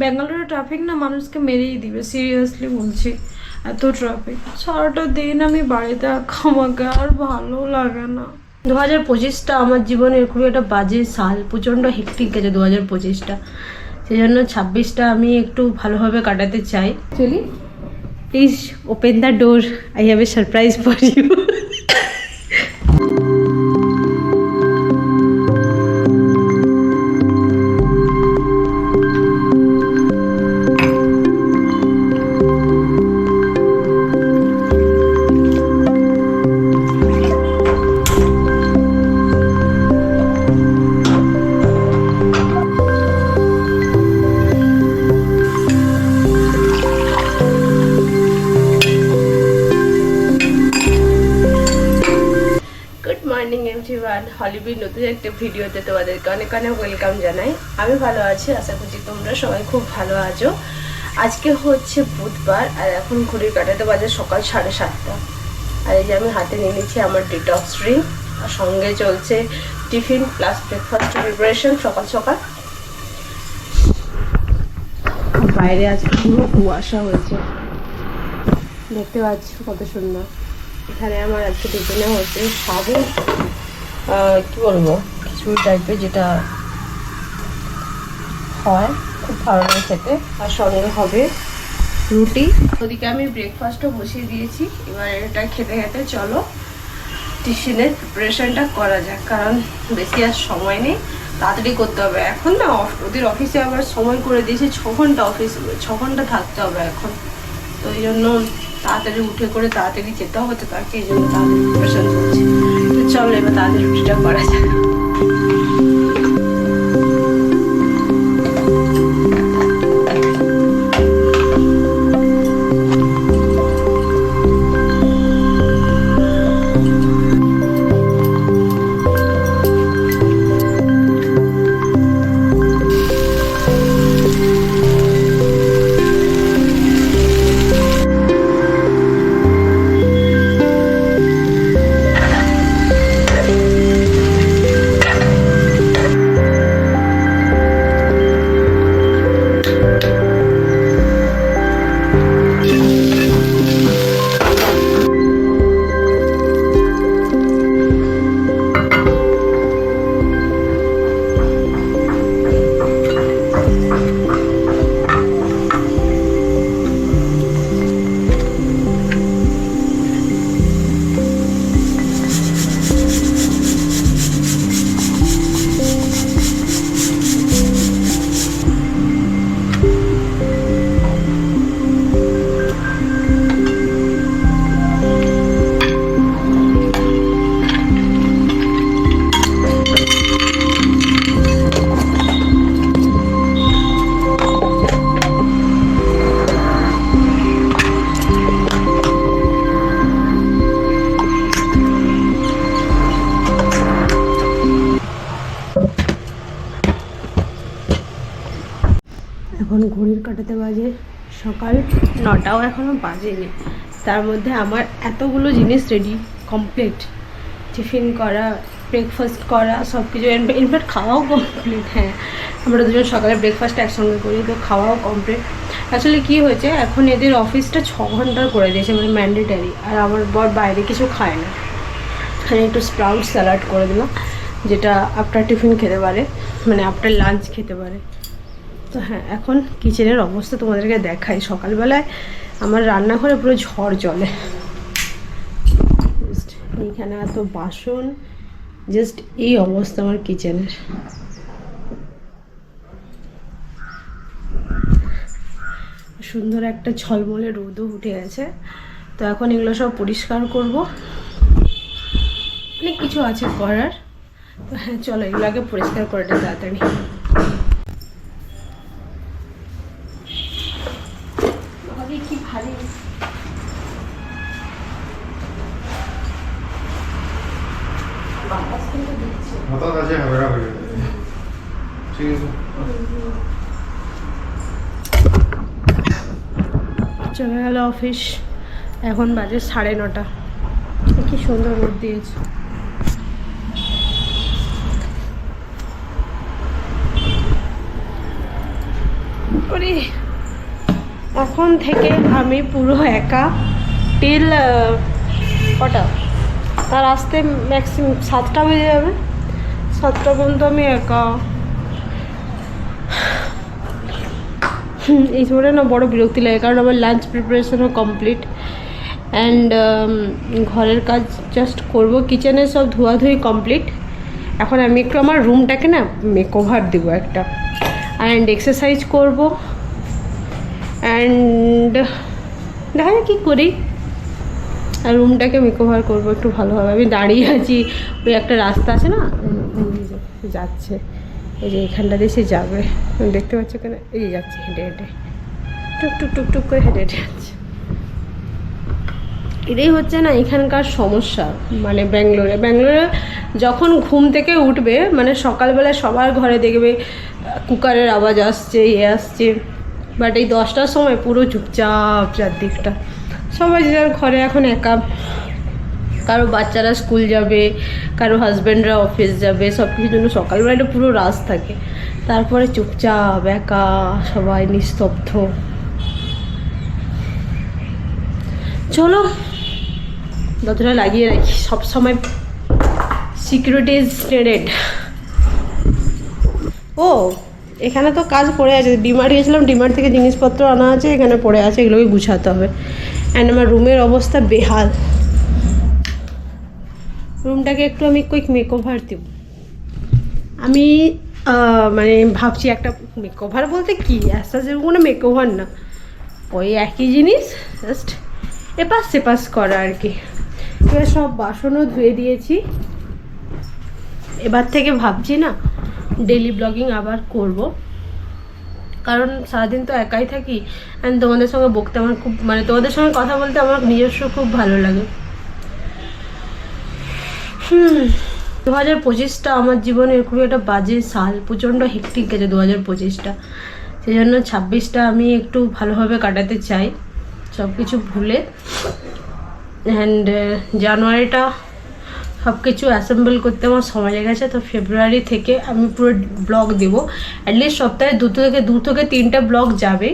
ব্যাঙ্গালোরের ট্রাফিক না মানুষকে মেরেই দিবে সিরিয়াসলি বলছি। এত ট্রাফিক সারাটা দিন আমি বাড়িতে খামাকে আর ভালো লাগে না। দু হাজার পঁচিশটা আমার জীবনের খুবই একটা বাজে সাল প্রচণ্ড হেক্টিক গেছে দু হাজার পঁচিশটা। সেই জন্য ছাব্বিশটা আমি একটু ভালোভাবে কাটাতে চাই। চলি। Please open the door I have a surprise for you everyone Hollywood নতুন একটা ভিডিওতে তোমাদেরকে অনেক অনেক ওয়েলকাম জানাই। আমি ভালো আছি, আশা করছি তোমরা সবাই খুব ভালো আছো। আজকে হচ্ছে বুধবার, আর এখন ঘড়ির কাটাতে বাজে সকাল সাড়ে সাতটা। আর এই যে আমি হাতে নিয়ে নিচ্ছি আমার ডিটক্স ড্রিঙ্ক আর সঙ্গে চলছে টিফিন প্লাস ব্রেকফাস্ট প্রিপারেশন সকাল সকাল। বাইরে আজকে পুরো কুয়াশা হয়েছে। দেখতে পাচ্ছ কত সুন্দর। এখানে আমার আজকে টিফিনে হচ্ছে সাবু কি বলব খিচুড়ি টাইপের যেটা হয়, খুব ভালো লাগে খেতে। আর সঙ্গে হবে রুটি। ওদিকে আমি ব্রেকফাস্টও বসিয়ে দিয়েছি। এবার এটা খেতে খেতে চলো, টিফিনের প্রিপারেশনটা করা যাক, কারণ বেশি আর সময় নেই, তাড়াতাড়ি করতে হবে। এখন না ওদের অফিসে আবার সময় করে দিয়েছে, ছ ঘণ্টা অফিস ছ ঘণ্টা থাকতে হবে এখন। তো এই জন্য তাড়াতাড়ি উঠে করে তাড়াতাড়ি যেতে হবে তো এই জন্য তাড়াতাড়ি প্রিপারেশন করছি তো চলো এবার তাড়াতাড়ি রুটিটা করা যাক। কাটাতে বাজে। সকাল নটাও এখনও বাজেনি। তার মধ্যে আমার এতগুলো জিনিস রেডি কমপ্লিট টিফিন করা ব্রেকফাস্ট করা সব কিছু ইনফ্যাক্ট খাওয়াও কমপ্লিট হ্যাঁ। আমরা দুজন সকালে ব্রেকফাস্ট একসঙ্গে করি, তো খাওয়াও কমপ্লিট আসলে কি হয়েছে, এখন এদের অফিসটা ছ ঘণ্টার করে দিয়েছে মানে ম্যান্ডেটারি আর আমার বর বাইরে কিছু খায় না। এখানে একটু স্প্রাউট স্যালাড করে দিলাম, যেটা আফটার টিফিন খেতে পারে মানে আফটার লাঞ্চ খেতে পারে। তো হ্যাঁ এখন কিচেনের অবস্থা তোমাদেরকে দেখাই। সকালবেলায় আমার রান্নাঘরে পুরো ঝড় চলে এইখানে এত বাসন জাস্ট এই অবস্থা আমার কিচেনের। সুন্দর একটা ঝলমলে রোদও উঠে গেছে। তো এখন এগুলো সব পরিষ্কার করব। অনেক কিছু আছে করার। তো হ্যাঁ চলো এগুলো আগে পরিষ্কার করে তাড়াতাড়ি বাবারে কি ভারী বাতাস কিন্তু দিচ্ছে হঠাৎ আছে ঝামেলা হয়ে যাবে ঠিক আছে চলে গেল অফিস এখন বাজে সাড়ে নটা। কি সুন্দর রোদ দিয়েছে। এখন থেকে আমি পুরো একা। টিল কটা? তার আসতে ম্যাক্সিমাম সাতটা বেজে যাবে। সাতটা পর্যন্ত আমি একা। এই সময়টা না বড় বিরক্তি লাগে, কারণ আমার লাঞ্চ প্রিপারেশনও কমপ্লিট অ্যান্ড ঘরের কাজ জাস্ট করব কিচেনে সব ধোয়াধুয়ি কমপ্লিট এখন আমি একটু আমার রুমটাকে না মেকওভার দেবো একটা। অ্যান্ড এক্সারসাইজ করব। অ্যান্ড দেখা যাক কী করি। আর রুমটাকে মেকওভার করব, একটু ভালোভাবে। আমি দাঁড়িয়ে আছি, ওই একটা রাস্তা আছে না যাচ্ছে। এই যে এখানটা দিয়ে সে যাবে। দেখতে পাচ্ছ কেন? এই যাচ্ছে হেঁটে হেঁটে। টুক টুক টুক টুক করে হেঁটে হেঁটে যাচ্ছে। এটাই হচ্ছে না এখানকার সমস্যা মানে ব্যাঙ্গালোরে। ব্যাঙ্গালোরে যখন ঘুম থেকে উঠবে মানে সকালবেলা সবার ঘরে দেখবে, কুকারের আওয়াজ আসছে ইয়ে আসছে। বাট এই দশটার সময় পুরো চুপচাপ চারদিকটা। সবাই যে ঘরে এখন একা। কারও বাচ্চারা স্কুল যাবে, কারও হাজব্যান্ডরা অফিস যাবে সব কিছুর জন্য সকালবেলা একটা পুরো রাত থাকে। তারপরে চুপচাপ, একা, সবাই নিস্তব্ধ। চলো, যতটা লাগিয়ে রাখি সবসময় সিকিউরিটি নেডেড ও, এখানে তো কাজ পড়ে আছে। ডিমার্ট গেছিলাম ডিমার্ট থেকে জিনিসপত্র আনা আছে, এখানে পড়ে আছে, এগুলোকে গুছাতে হবে। অ্যান্ড আমার রুমের অবস্থা বেহাল। রুমটাকে একটু আমি কুইক মেকওভার দেব। আমি মানে ভাবছি একটা মেকওভার বলতে কি? আস্তে আস্তে কোনো মেকওভার না। ওই একই জিনিস জাস্ট এপাশ সেপাশ করা আর কি। এবার সব বাসনও ধুয়ে দিয়েছি। এবার থেকে ভাবছি না ডেলি ব্লগিং আবার করব। কারণ সারাদিন তো একাই থাকি অ্যান্ড তোমাদের সঙ্গে বকতে আমার খুব মানে তোমাদের সঙ্গে কথা বলতে আমার নিজস্ব খুব ভালো লাগে। দু হাজার পঁচিশটা আমার জীবনের খুবই একটা বাজে সাল, প্রচণ্ড হেক্টিক গেছে দু হাজার পঁচিশটা। সেই জন্য ছাব্বিশটা আমি একটু ভালোভাবে কাটাতে চাই সব কিছু ভুলে অ্যান্ড জানুয়ারিটা সব কিছু অ্যাসেম্বল করতে আমার সময় লেগেছে তো ফেব্রুয়ারি থেকে আমি পুরো ব্লগ দেবো। অ্যাটলিস্ট সপ্তাহে দু থেকে দু থেকে তিনটা ব্লগ যাবে।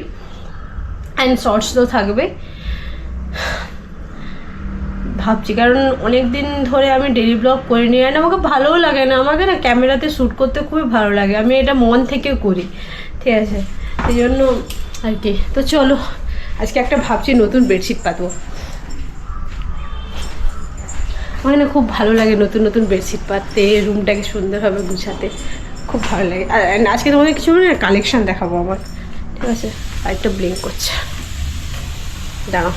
অ্যান্ড শর্টস তো থাকবে। ভাবছি, কারণ অনেক দিন ধরে আমি ডেলি ব্লগ করে নিই আর আমাকে ভালোও লাগে না, আমাকে না ক্যামেরাতে শ্যুট করতে খুবই ভালো লাগে, আমি এটা মন থেকে করি, ঠিক আছে? সেই জন্য আর কি, তো চলো, আজকে একটা ভাবছি নতুন বেডশিট পাতবো। আমার না খুব ভালো লাগে নতুন নতুন বেডশিট পাততে রুমটাকে সুন্দরভাবে গুছাতে, খুব ভালো লাগে। আর আজকে তোমাদের কিছু মানে কালেকশন দেখাবো আমার, ঠিক আছে? আর একটা ব্লিঙ্ক করছে। দাঁড়াও।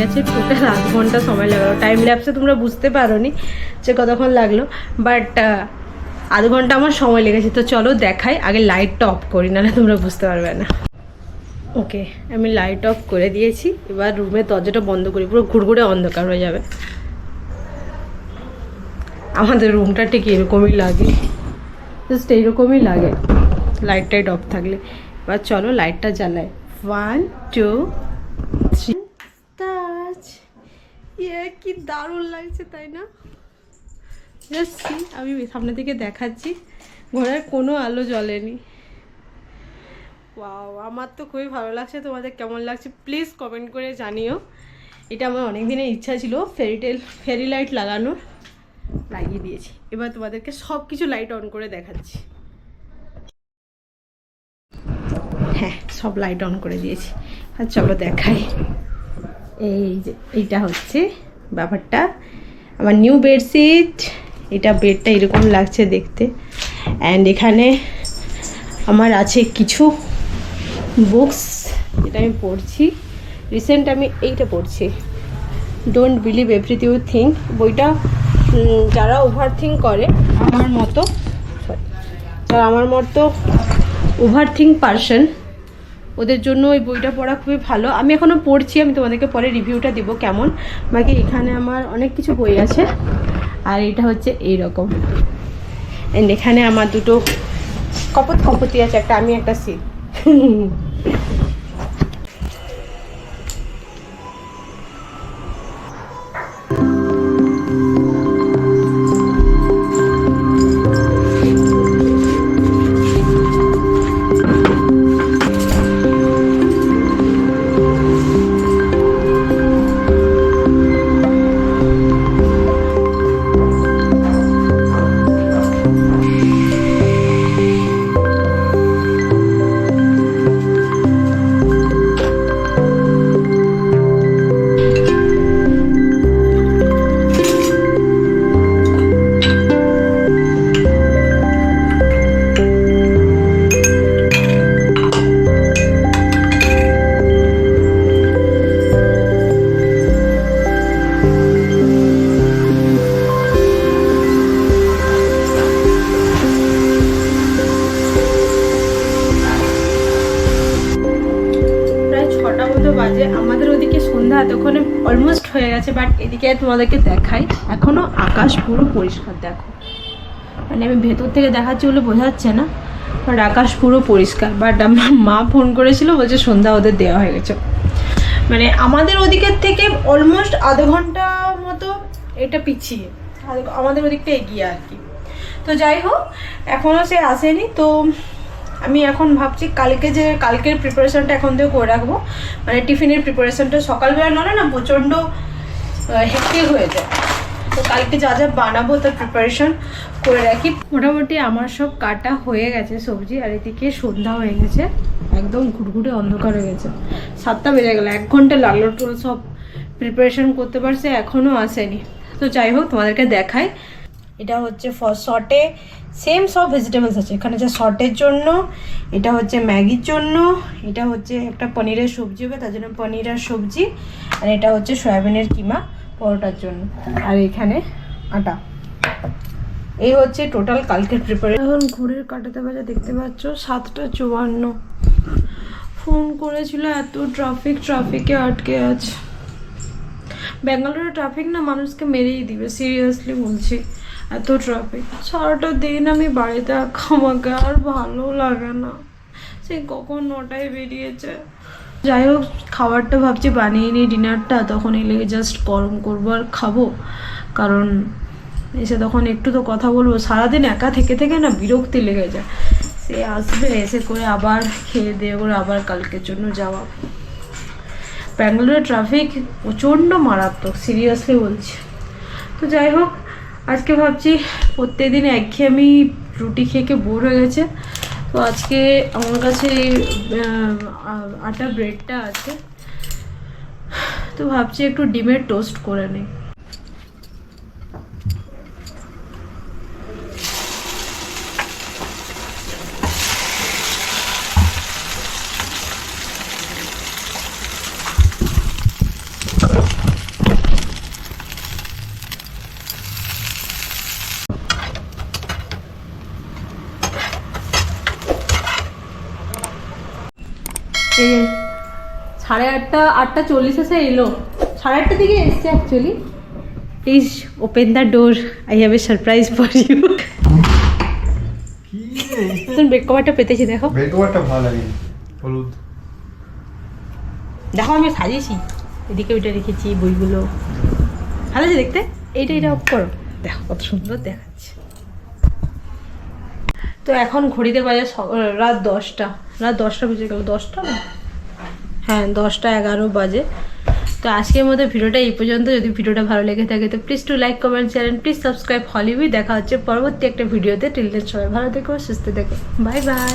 গেছে, টোটাল আধ ঘণ্টা সময় লাগল। টাইম ল্যাপসে তোমরা বুঝতে পারো নি যে কতক্ষণ লাগল বাট আধ ঘণ্টা আমার সময় লেগেছে। তো চলো দেখাই, আগে লাইটটা অফ করি, নাহলে তোমরা বুঝতে পারবে না। ওকে আমি লাইট অফ করে দিয়েছি। এবার রুমের দরজাটা বন্ধ করি, পুরো ঘুরঘুরে অন্ধকার হয়ে যাবে। আমাদের রুমটা ঠিক এরকমই লাগে। জাস্ট এইরকমই লাগে। লাইট টাইট অফ থাকলে। এবার চলো লাইটটা জ্বালাই। ওয়ান টু ইয়ে কি দারুণ লাগছে, তাই না? জাস্ট আমি সামনে থেকে দেখাচ্ছি। ঘরের কোনো আলো জ্বলেনি। ওয়াও আমার তো খুবই ভালো লাগছে। তোমাদের কেমন লাগছে? প্লিজ কমেন্ট করে জানিও। এটা আমার অনেক দিনের ইচ্ছা ছিল ফেরিটেল ফেরি লাইট লাগানোর। লাগিয়ে দিয়েছি। এবার তোমাদেরকে সব কিছু লাইট অন করে দেখাচ্ছি। হ্যাঁ সব লাইট অন করে দিয়েছি। আর চলো দেখাই। এই যে, এইটা হচ্ছে ব্যাপারটা। আমার নিউ বেডশিট এটা বেডটা এরকম লাগছে দেখতে। অ্যান্ড এখানে আমার আছে কিছু বুকস যেটা আমি পড়ছি। রিসেন্ট আমি এইটা পড়ছি। Don't believe everything you think বইটা যারা ওভার থিঙ্ক করে, আমার মতো যারা আমার মতো ওভার থিঙ্ক পার্সন ওদের জন্য ওই বইটা পড়া খুবই ভালো। আমি এখনও পড়ছি, আমি তোমাদেরকে পরে রিভিউটা দেবো কেমন। বাকি এখানে আমার অনেক কিছু বই আছে। আর এটা হচ্ছে এই রকম এখানে আমার দুটো কপত কপতি আছে, একটা আমি, একটা সি। গেছে বাট এদিকে তোমাদেরকে দেখাই। এখনও আকাশ পুরো পরিষ্কার, দেখো। মানে আমি ভেতর থেকে দেখাচ্ছি বলে বোঝা যাচ্ছে না বাট আকাশ পুরো পরিষ্কার। বাট আমার মা ফোন করেছিল, বলছে সন্ধ্যা ওদের দেওয়া হয়ে গেছে। মানে আমাদের ওদিকের থেকে অলমোস্ট আধ ঘণ্টা মতো এটা পিছিয়ে। আমাদের ওদিকটা এগিয়ে আর কি। তো যাই হোক এখনও সে আসেনি, তো আমি এখন ভাবছি কালকে যে, কালকের প্রিপারেশনটা এখন থেকে করে রাখব। মানে টিফিনের প্রিপারেশনটা সকালবেলা নয় না প্রচণ্ড হেক্টিক হয়ে যায়। তো কালকে যা যা বানাবো তার প্রিপারেশন করে রাখি। মোটামুটি আমার সব কাটা হয়ে গেছে সবজি, আর এদিকে সন্ধ্যা হয়ে গেছে। একদম ঘুটঘুটে অন্ধকার হয়ে গেছে। সাতটা বেজে গেল, এক ঘণ্টা লাগল তো সব প্রিপারেশন করতে পারছে এখনও আসেনি। তো যাই হোক, তোমাদেরকে দেখাই। এটা হচ্ছে শর্টে সেম সব ভেজিটেবলস আছে। এখানে যে শর্টের জন্য, এটা হচ্ছে ম্যাগির জন্য, এটা হচ্ছে একটা পনিরের সবজি হবে, তার জন্য পনির আর সবজি, আর এটা হচ্ছে সয়াবিনের কিমা। পরোটার জন্য। আর এখানে আটা। এই হচ্ছে টোটাল কালকের প্রিপারেশন এখন ঘুরের কাটাতে বাজে, দেখতে পাচ্ছ? সাতটা চুয়ান্ন। ফোন করেছিল, এত ট্রাফিক ট্রাফিকে আটকে আছে। ব্যাঙ্গালোরের ট্রাফিক না, মানুষকে মেরেই দিবে। সিরিয়াসলি বলছি, এত ট্রাফিক সারাটা দিন আমি বাড়িতে একা আমাকে আর ভালো লাগে না। সেই কখন নটায় বেরিয়েছে? যাই হোক, খাবারটা ভাবছি বানিয়ে নিই ডিনারটা, তখন এলে জাস্ট গরম করব আর খাব। কারণ এসে তখন একটু তো কথা বলব। সারাদিন একা থেকে থেকে না বিরক্তি লেগে যায়। সে আসবে, এসে করে আবার খেয়ে দিয়ে করে আবার কালকের জন্য যাওয়া। ব্যাঙ্গালোরের ট্রাফিক প্রচণ্ড মারাত্মক সিরিয়াসলি বলছি। তো যাই হোক, আজকে ভাবছি প্রত্যেকদিন একঘেয়ে আমি রুটি খেয়ে বোর হয়ে গেছে। তো আজকে আমার কাছে এই, আটা ব্রেডটা আছে। তো ভাবছি একটু ডিমের টোস্ট করে নিই। এই সাড়ে আটটা আটটা চল্লিশ এসে এলো। সাড়ে আটটার দিকে এসছে actually please open the door I have a surprise for you তুমি ব্রেক কভারটা পেতেছি দেখো। বেল কভারটা ভালো লাগে। হলুদ। দেখো আমি সাজিয়েছি। এদিকে ওইটা রেখেছি বইগুলো। ভালো আছে দেখতে? এইটা এটা অফ করো। দেখো কত সুন্দর দেখাচ্ছে। তো এখন ঘড়িতে বাজে রাত দশটা। রাত দশটা বেজে গেল, দশটা? হ্যাঁ দশটা এগারো বাজে। তো আজকের মতো ভিডিওটা এই পর্যন্ত। যদি ভিডিওটা ভালো লেগে থাকে, তো please to like comment channel please subscribe Hollywood দেখা হচ্ছে পরবর্তী একটা ভিডিওতে। টিল দেন সবাই ভালো থেকো, সুস্থ থেকো। Bye bye